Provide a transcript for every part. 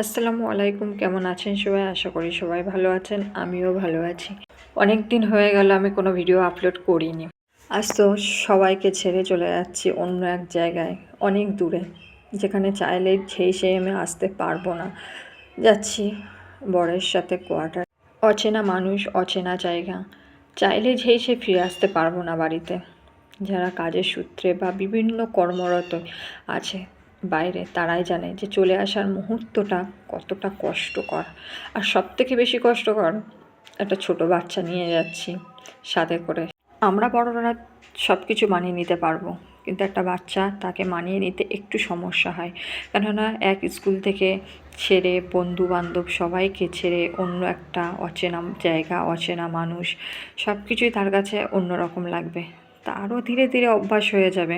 আসসালামু আলাইকুম, কেমন আছেন সবাই? আশা করি সবাই ভালো আছেন, আমিও ভালো আছি। অনেক দিন হয়ে গেল, আমি কোনো ভিডিও আপলোড করিনি। আজ তো সবাইকে ছেড়ে চলে যাচ্ছি অন্য এক জায়গায়, অনেক দূরে। যেখানে চাইলে সেই সেই আমি আসতে পারব না। যাচ্ছি বরের সাথে কোয়ার্টার। অচেনা মানুষ, অচেনা জায়গা। চাইলে যেই সে ফিরে আসতে পারব না বাড়িতে। যারা কাজের সূত্রে বা বিভিন্ন কর্মরত আছে বাইরে, তারাই জানে যে চলে আসার মুহূর্তটা কতটা কষ্টকর। আর সব থেকে বেশি কষ্টকর, একটা ছোট বাচ্চা নিয়ে যাচ্ছি সাথে করে। আমরা বড়রা সব কিছু মানিয়ে নিতে পারব, কিন্তু একটা বাচ্চা তাকে মানিয়ে নিতে একটু সমস্যা হয়। কেননা এক স্কুল থেকে ছেড়ে বন্ধু বান্ধব সবাইকে ছেড়ে অন্য একটা অচেনা জায়গা, অচেনা মানুষ সব কিছুই তার কাছে অন্যরকম লাগবে। তারও ধীরে ধীরে অভ্যাস হয়ে যাবে।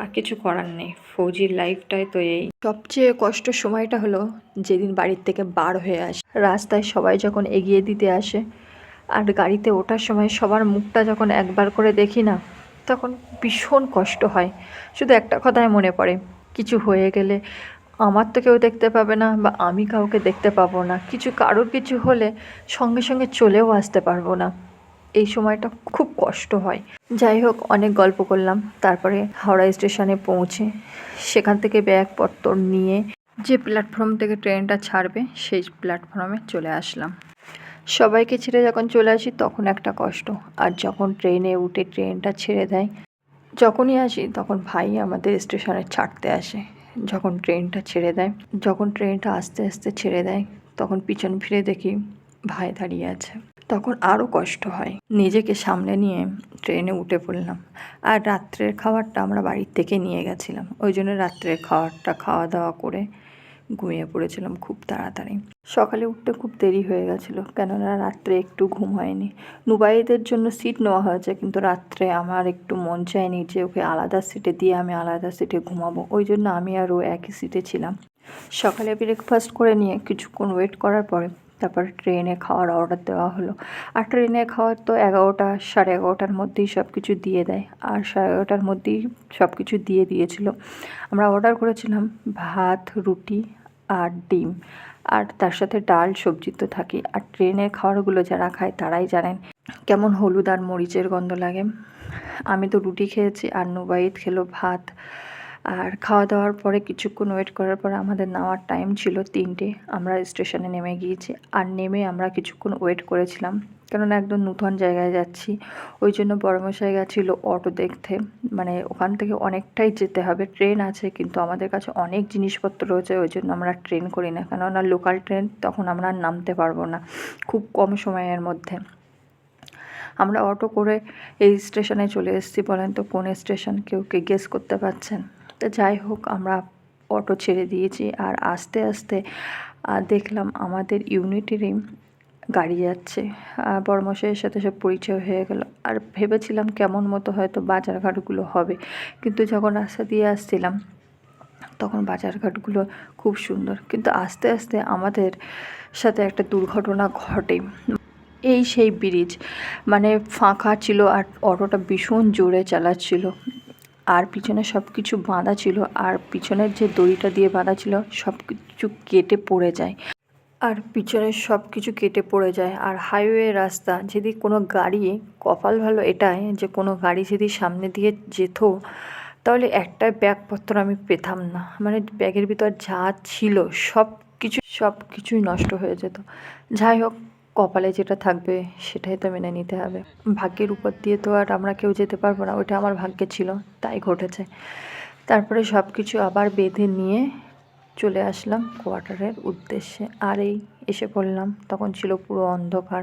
আর কিছু করার নেই। ফৌজির লাইফটাই তো এই। সবচেয়ে কষ্ট সময়টা হলো যেদিন বাড়ির থেকে বার হয়ে আসে। রাস্তায় সবাই যখন এগিয়ে দিতে আসে আর গাড়িতে ওঠার সময় সবার মুখটা যখন একবার করে দেখি না, তখন ভীষণ কষ্ট হয়। শুধু একটা কথাই মনে পড়ে, কিছু হয়ে গেলে আমার তো কেউ দেখতে পাবে না বা আমি কাউকে দেখতে পাবো না। কিছু কারোর কিছু হলে সঙ্গে সঙ্গে চলেও আসতে পারব না। এই সময়টা খুব কষ্ট হয়। যাই হোক, অনেক গল্প করলাম। তারপরে হাওড়া স্টেশনে পৌঁছে সেখান থেকে ব্যাগপত্র নিয়ে যে প্ল্যাটফর্ম থেকে ট্রেনটা ছাড়বে, সেই প্ল্যাটফর্মে চলে আসলাম। সবাইকে ছেড়ে যখন চলে আসি, তখন একটা কষ্ট। আর যখন ট্রেনে উঠে ট্রেনটা ছেড়ে দেয়, যখনই আসি, তখন ভাই আমাদের স্টেশনে ছাড়তে আসে। যখন ট্রেনটা ছেড়ে দেয়, যখন ট্রেনটা আস্তে আস্তে ছেড়ে দেয়, তখন পিছন ফিরে দেখি ভাই দাঁড়িয়ে আছে। তখন আরও কষ্ট হয়। নিজেকে সামনে নিয়ে ট্রেনে উঠে পড়লাম। আর রাত্রের খাবারটা আমরা বাড়ির থেকে নিয়ে গেছিলাম। ওই জন্য রাত্রের খাবারটা খাওয়া দাওয়া করে ঘুমিয়ে পড়েছিলাম খুব তাড়াতাড়ি। সকালে উঠতে খুব দেরি হয়ে গেছিল, কেননা রাত্রে একটু ঘুম হয়নি। নুবাইদের জন্য সিট নেওয়া হয়েছে, কিন্তু রাত্রে আমার একটু মন চায়নি যে ওকে আলাদা সিটে দিয়ে আমি আলাদা সিটে ঘুমাবো। ওই জন্য আমি আর ও একই সিটে ছিলাম। সকালে ব্রেকফাস্ট করে নিয়ে কিছুক্ষণ ওয়েট করার পরে তারপর ট্রেনে খাওয়ার অর্ডার দেওয়া হলো। আর ট্রেনে খাওয়ার তো এগারোটা, সাড়ে এগারোটার মধ্যেই সব কিছু দিয়ে দেয়। আর সাড়ে এগারোটার মধ্যেই সব কিছু দিয়ে দিয়েছিল। আমরা অর্ডার করেছিলাম ভাত, রুটি আর ডিম। আর তার সাথে ডাল, সবজি তো থাকি আর ট্রেনে খাওয়ারগুলো যারা খায় তারাই জানেন কেমন হলুদ আর মরিচের গন্ধ লাগে। আমি তো রুটি খেয়েছি আর নুবাইদ খেলো ভাত। আর খাওয়া দাওয়ার পরে কিছুক্ষণ ওয়েট করার পরে আমাদের নামার টাইম ছিল তিনটে। আমরা স্টেশনে নেমে গিয়েছি আর নেমে আমরা কিছুক্ষণ ওয়েট করেছিলাম। কেননা একদম নূতন জায়গায় যাচ্ছি। ওই জন্য বড়মশাই গেছিল অটো দেখতে। মানে ওখান থেকে অনেকটাই যেতে হবে। ট্রেন আছে, কিন্তু আমাদের কাছে অনেক জিনিসপত্র রয়েছে, ওই জন্য আমরা ট্রেন করি না। কেননা লোকাল ট্রেন তখন আমরা নামতে পারব না। খুব কম সময়ের মধ্যে। আমরা অটো করে এই স্টেশনে চলে এসেছি। বলেন তো কোন স্টেশন কেউ কে গেস করতে পারছেন? তো যাই হোক, আমরা অটো ছেড়ে দিয়েছি আর আস্তে আস্তে দেখলাম আমাদের ইউনিটেরই গাড়ি যাচ্ছে। আর বড়মশাইয়ের সাথে সব পরিচয় হয়ে গেল। আর ভেবেছিলাম কেমন মতো হয়তো বাজারঘাটগুলো হবে। কিন্তু যখন রাস্তা দিয়ে আসছিলাম, তখন বাজারঘাটগুলো খুব সুন্দর। কিন্তু আস্তে আস্তে আমাদের সাথে একটা দুর্ঘটনা ঘটে। এই সেই ব্রিজ মানে ফাঁকা ছিল আর অটোটা ভীষণ জোরে চালাচ্ছিল। আর পিছনে সব কিছু বাঁধা ছিল আর পিছনের যে দড়িটা দিয়ে বাঁধা ছিল সব কিছু কেটে পড়ে যায়। আর পিছনে সব কিছু কেটে পড়ে যায়। আর হাইওয়ে রাস্তা, যদি কোনো গাড়ি, কপাল ভালো এটাই যে কোনো গাড়ি যদি সামনে দিয়ে যেত, তাহলে একটা ব্যাগপত্র আমি পেতাম না। মানে ব্যাগের ভিতর যা ছিল সব কিছু সব কিছুই নষ্ট হয়ে যেত। যাই হোক কপালে যেটা থাকবে সেটাই তো মেনে নিতে হবে। ভাগ্যের উপর দিয়ে তো আর আমরা কেউ যেতে পারব না, ওইটা আমার ভাগ্যে ছিল, তাই ঘটেছে। তারপরে সব কিছু আবার বেঁধে নিয়ে চলে আসলাম কোয়ার্টারের উদ্দেশ্যে। আর এই এসে পড়লাম। তখন ছিল পুরো অন্ধকার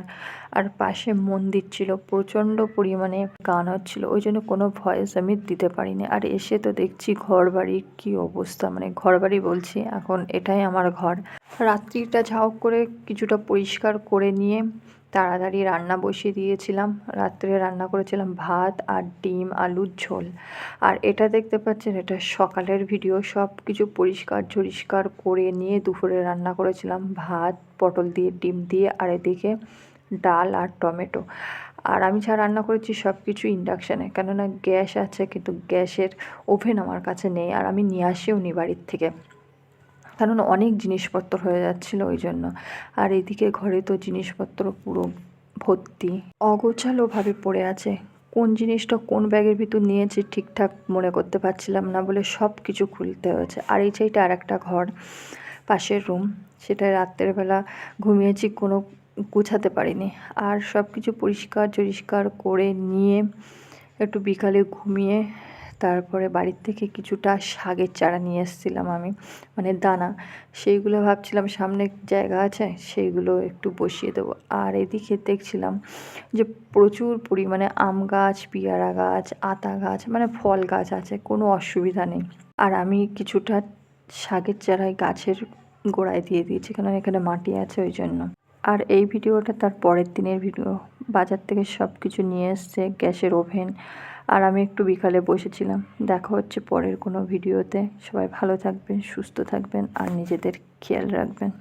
আর পাশে মন্দির ছিল। প্রচণ্ড পরিমাণে গান হচ্ছিল। ওই জন্য কোনো ভয়েস আমি দিতে পারিনি। আর এসে তো দেখছি ঘর বাড়ির কী অবস্থা। মানে ঘর বাড়ি বলছি, এখন এটাই আমার ঘর। রাত্রিটা ঝাউক করে কিছুটা পরিষ্কার করে নিয়ে তাড়াতাড়ি রান্না বসিয়ে দিয়েছিলাম। রাত্রে রান্না করেছিলাম ভাত আর ডিম, আলুর ঝোল। আর এটা দেখতে পাচ্ছেন, এটা সকালের ভিডিও। সব কিছু পরিষ্কার ঝরিষ্কার করে নিয়ে দুপুরে রান্না করেছিলাম। ভাত, পটল দিয়ে, ডিম দিয়ে, আর এদিকে ডাল আর টমেটো। আর আমি যা রান্না করেছি সব কিছু ইন্ডাকশানে। কেননা গ্যাস আছে, কিন্তু গ্যাসের ওভেন আমার কাছে নেই, আর আমি নিয়ে আসিও নি বাড়ির থেকে। কারণ অনেক জিনিসপত্র হয়ে যাচ্ছিল ওই জন্য আর এদিকে ঘরে তো জিনিসপত্র পুরো ভর্তি, অগোছালোভাবে পড়ে আছে। কোন জিনিসটা কোন ব্যাগের ভিতর নিয়েছি ঠিকঠাক মনে করতে পারছিলাম না বলে সব কিছু খুলতে হয়েছে। আর এই চাইটা আর একটা ঘর, পাশের রুম, সেটা রাত্রের বেলা ঘুমিয়েছি, কোনো গুছাতে পারিনি। আর সব কিছু পরিষ্কার টরিষ্কার করে নিয়ে একটু বিকালে ঘুমিয়ে তারপরে বাড়ির থেকে কিছুটা শাকের চারা নিয়ে এসেছিলাম আমি মানে দানা। সেইগুলো ভাবছিলাম সামনে জায়গা আছে, সেইগুলো একটু বসিয়ে দেবো। আর এদিকে দেখছিলাম যে প্রচুর পরিমাণে আম গাছ, পেয়ারা গাছ, আতা গাছ মানে ফল গাছ আছে, কোনো অসুবিধা নেই। আর আমি কিছুটা শাকের চারায় গাছের গোড়ায় দিয়ে দিয়েছি কারণ এখানে মাটি আছে ওই জন্য। আর এই ভিডিওটা তার পরের দিনের ভিডিও। বাজার থেকে সব কিছু নিয়ে এসছে, গ্যাসের ওভেন আর আমি একটু বিকালে বসেছিলাম। দেখা হচ্ছে পরের কোনো ভিডিওতে। সবাই ভালো থাকবেন, সুস্থ থাকবেন আর নিজেদের খেয়াল রাখবেন।